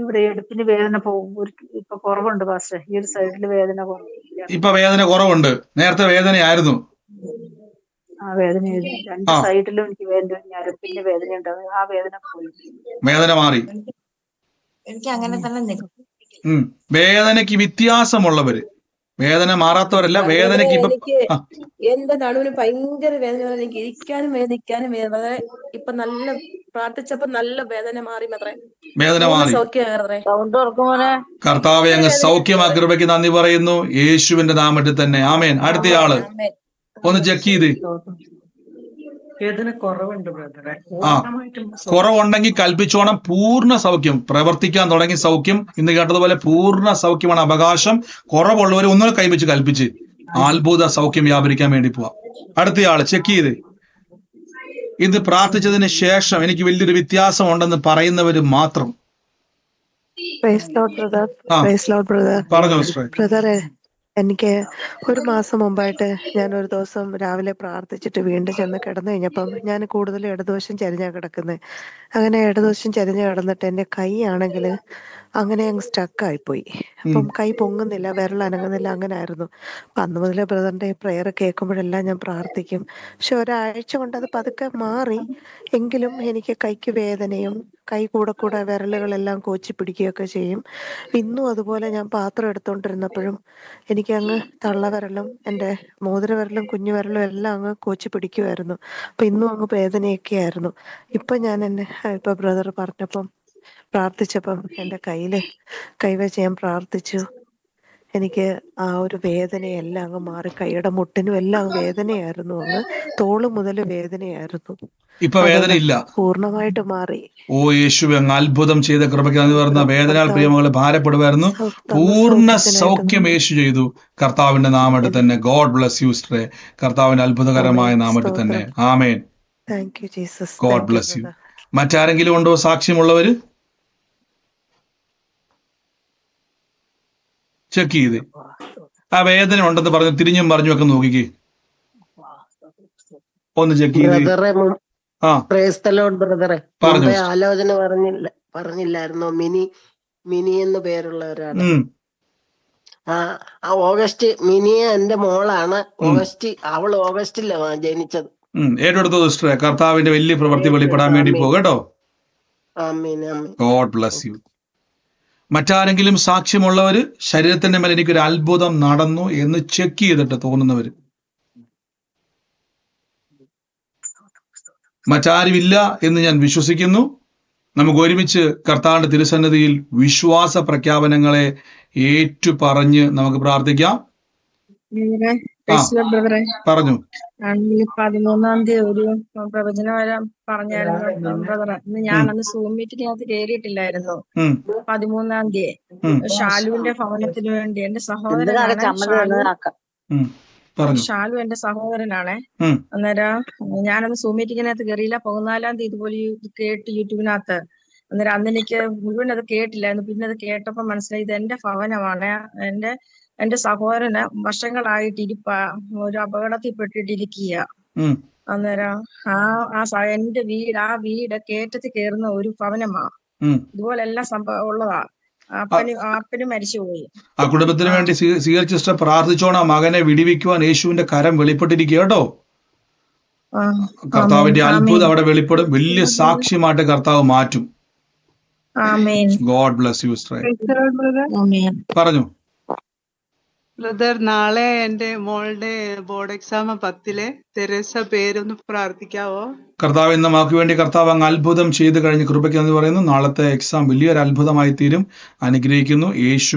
ഇവിടെ എടുപ്പിന് വേദന പോകും ഇപ്പൊ കുറവുണ്ട് പാസ്റ്റർ ഈ ഒരു സൈഡിൽ വേദന കുറവ്. ഇപ്പൊ വേദന കുറവുണ്ട്. നേരത്തെ വേദനയായിരുന്നു. ആ വേദന രണ്ട് സൈഡിലും എനിക്ക് വേദന ഞരമ്പിന്റെ വേദന ഉണ്ടാവും ആ വേദന പോയി. വേദന മാറി. എനിക്ക് അങ്ങനെ തന്നെ വേദനയ്ക്ക് വ്യത്യാസമുള്ളവര്. വേദന മാറാത്തവരല്ല വേദനയ്ക്ക് ഇപ്പൊ എന്റെ നടുവിന് ഭയങ്കര വേദന. എനിക്ക് ഇരിക്കാനും വേദനിക്കാനും വേദന. ഇപ്പൊ നല്ല പ്രാർത്ഥിച്ചപ്പോ നല്ല വേദന മാറി. മാത്രേ വേദന മാറി കർത്താവ് അങ്ങ് സൗഖ്യം കൃപയ്ക്ക് നന്ദി പറയുന്നു. യേശുവിന്റെ നാമത്തിൽ തന്നെ. ആമേൻ. അടുത്തയാൾ ഒന്ന് ചെക്ക് ചെയ്ത്. വേദന കുറവുണ്ട് ബ്രദറെ. ആ. പൂർണമായിട്ടും കുറവുണ്ടെങ്കിൽ കൽപ്പിച്ചോണം പൂർണ സൗഖ്യം. പ്രവർത്തിക്കാൻ തുടങ്ങി സൗഖ്യം. ഇന്ന് കേട്ടതുപോലെ പൂർണ സൗഖ്യമാണ് അവകാശം. കുറവുള്ളവർ ഒന്നുകൂടെ കൈവച്ച് കൽപ്പിച്ച്. അത്ഭുത സൗഖ്യം വ്യാപരിക്കാൻ വേണ്ടി പോവാം. അടുത്തയാൾ ചെക്ക് ചെയ്ത്. ഇത് പ്രാർത്ഥിച്ചതിന് ശേഷം എനിക്ക് വലിയൊരു വ്യത്യാസം ഉണ്ടെന്ന് പറയുന്നവര് മാത്രം. പറഞ്ഞു ബ്രദറെ എനിക്ക് ഒരു മാസം മുമ്പായിട്ട് ഞാൻ ഒരു ദിവസം രാവിലെ പ്രാർത്ഥിച്ചിട്ട് വീണ്ടും ചെന്ന് കിടന്നു കഴിഞ്ഞപ്പം ഞാൻ കൂടുതൽ ഇടതുവശം ചരിഞ്ഞാ കിടക്കുന്നത് അങ്ങനെ ഇടതുവശം ചരിഞ്ഞ് കിടന്നിട്ട് എന്റെ കൈ ആണെങ്കിൽ അങ്ങനെ അങ്ങ് സ്റ്റക്ക് ആയിപ്പോയി. അപ്പം കൈ പൊങ്ങുന്നില്ല വിരൽ അനങ്ങുന്നില്ല അങ്ങനെ ആയിരുന്നു. അപ്പൊ അന്ന് മുതലേ ബ്രദറിന്റെ പ്രെയർ കേൾക്കുമ്പോഴെല്ലാം ഞാൻ പ്രാർത്ഥിക്കും. പക്ഷെ ഒരാഴ്ച കൊണ്ട് അത് പതുക്കെ മാറി. എങ്കിലും എനിക്ക് കൈക്ക് വേദനയും കൈ കൂടെ കൂടെ വിരലുകളെല്ലാം കോച്ചി പിടിക്കുകയൊക്കെ ചെയ്യും. ഇന്നും അതുപോലെ ഞാൻ പാത്രം എടുത്തോണ്ടിരുന്നപ്പോഴും എനിക്ക് അങ്ങ് തള്ളവിരലും എന്റെ മോതിര മോതിരവിരലും കുഞ്ഞു വിരലും എല്ലാം അങ്ങ് കോച്ചി പിടിക്കുമായിരുന്നു അപ്പൊ ഇന്നും അങ്ങ് വേദനയൊക്കെ ആയിരുന്നു. ഇപ്പൊ ഞാൻ എന്നെ ഇപ്പൊ ബ്രദർ പറഞ്ഞപ്പം പ്രാർത്ഥിച്ചപ്പം എന്റെ കയ്യിൽ കൈവച്ച് ഞാൻ പ്രാർത്ഥിച്ചു. എനിക്ക് ആ ഒരു വേദനയെല്ലാം അങ്ങ് മാറി. കൈയുടെ മുട്ടിനും എല്ലാം വേദനയായിരുന്നു അങ്ങ്. തോൾ മുതൽ വേദനയായിരുന്നു. ഇപ്പൊ വേദന ഇല്ല. പൂർണമായിട്ട് മാറി. ഓ യേശു അങ്ങ് അത്ഭുതം ചെയ്ത കൃപയ്ക്ക് നന്ദി പറഞ്ഞ വേദനാൽ പ്രിയമകളെ ഭാരപ്പെടുമായിരുന്നു പൂർണ സൗഖ്യം യേശു ചെയ്തു. കർത്താവിന്റെ നാമത്തിൽ തന്നെ. ഗോഡ് ബ്ലസ് യു സ്ട്രേ കർത്താവിന്റെ അത്ഭുതകരമായ നാമത്തിൽ തന്നെ. ആമേൻ. Thank you Jesus. God bless you. മറ്റാരെങ്കിലും ഉണ്ടോ സാക്ഷ്യമുള്ളവര്? ചെക്ക് ചെയ്ത്. ആ വേദന ഉണ്ടെന്ന് പറഞ്ഞു തിരിഞ്ഞും പറഞ്ഞു ഒക്കെ നോക്കിക്കേ. ഒന്ന് ചെക്ക് ചെയ്ത്. ബ്രദറെ ആ. പ്രേസ്തലോട് ബ്രദറെ ആലോചന പറഞ്ഞില്ല പറഞ്ഞില്ലായിരുന്നോ. മിനി മിനി എന്ന് പേരുള്ള ഒരാൾ. ആ ഓഗസ്റ്റ് മിനി എന്റെ മോളാണ്. ഓഗസ്റ്റ് അവൾ ഓഗസ്റ്റിലാണ് ജനിച്ചത്. ഉം. സിസ്റ്ററെ കർത്താവിന്റെ വലിയ പ്രവൃത്തി വെളിപ്പെടാൻ വേണ്ടി പോകട്ടോ ഗോഡ് ബ്ലസ് യു മറ്റാരെങ്കിലും സാക്ഷ്യമുള്ളവര് ശരീരത്തിന്റെ മേലെ എനിക്കൊരു അത്ഭുതം നടന്നു എന്ന് ചെക്ക് ചെയ്തിട്ട് തോന്നുന്നവര് മറ്റാരുമില്ല എന്ന് ഞാൻ വിശ്വസിക്കുന്നു. നമുക്ക് ഒരുമിച്ച് കർത്താവിന്റെ തിരുസന്നിധിയിൽ വിശ്വാസ പ്രഖ്യാപനങ്ങളെ ഏറ്റു പറഞ്ഞ് നമുക്ക് പ്രാർത്ഥിക്കാം. പറഞ്ഞു. പതിമൂന്നാം തീയതി ഒരു പ്രവചന വരാൻ പറഞ്ഞായിരുന്നു ബ്രദറെ. ഇന്ന് ഞാൻ അന്ന് സൂം മീറ്റിനകത്ത് കയറിയിട്ടില്ലായിരുന്നു കേറിയിട്ടില്ലായിരുന്നു. പതിമൂന്നാം തീയതി. ഷാലുവിന്റെ ഭവനത്തിന് വേണ്ടി എന്റെ സഹോദരനാണ് ഷാലു. എന്റെ സഹോദരനാണേ. അന്നേരം ഞാനന്ന് സൂം മീറ്റിങ്ങിനകത്ത് കയറിയില്ല പതിനാലാം തീയതി ഇതുപോലെ കേട്ട് യൂട്യൂബിനകത്ത് അന്നേരം അന്ന് എനിക്ക് മുഴുവൻ അത് കേട്ടില്ലായിരുന്നു. പിന്നെ അത് കേട്ടപ്പോ മനസ്സിലായി ഇത് എന്റെ ഭവനമാണ്. എന്റെ എന്റെ സഹോദരന് വർഷങ്ങളായിട്ട് ഇരിപ്പ ഒരു അപകടത്തിൽപ്പെട്ടിട്ടിരിക്കുക അന്നേരം ആ ആ സ- എന്റെ വീട് ആ വീട് കേറ്റത്തിൽ കയറുന്ന ഒരു ഭവനമാ. ഇതുപോലെ എല്ലാം സംഭവം ഉള്ളതാ. അപ്പന് അപ്പന് മരിച്ചുപോയി. ആ കുടുംബത്തിന് വേണ്ടി സ്വീകരിച്ച സിസ്റ്റർ പ്രാർത്ഥിച്ചോണം. ആ മകനെ വിടിവിക്കുവാൻ യേശുവിന്റെ കരം വെളിപ്പെട്ടിരിക്കുക കേട്ടോ. കർത്താവിന്റെ അത്ഭുതം അവിടെ വെളിപ്പെടും. വലിയ സാക്ഷ്യമായിട്ട് കർത്താവ് മാറ്റും. ആമേൻ. ഗോഡ് ബ്ലസ് യു പറഞ്ഞു. ബ്രദർ നാളെ എന്റെ മോളുടെ ബോർഡ് എക്സാം പത്തിലെ. തെരേസ പേരൊന്ന് പ്രാർത്ഥിക്കാവോ? കർത്താവ് ഇന്ന് നമുക്ക് വേണ്ടി കർത്താവ് അങ്ങ് അത്ഭുതം ചെയ്ത് കഴിഞ്ഞ് കൃപയ്ക്ക് എന്ന് പറയുന്നു. നാളത്തെ എക്സാം വലിയൊരു അത്ഭുതമായി തീരും. അനുഗ്രഹിക്കുന്നു. യേശു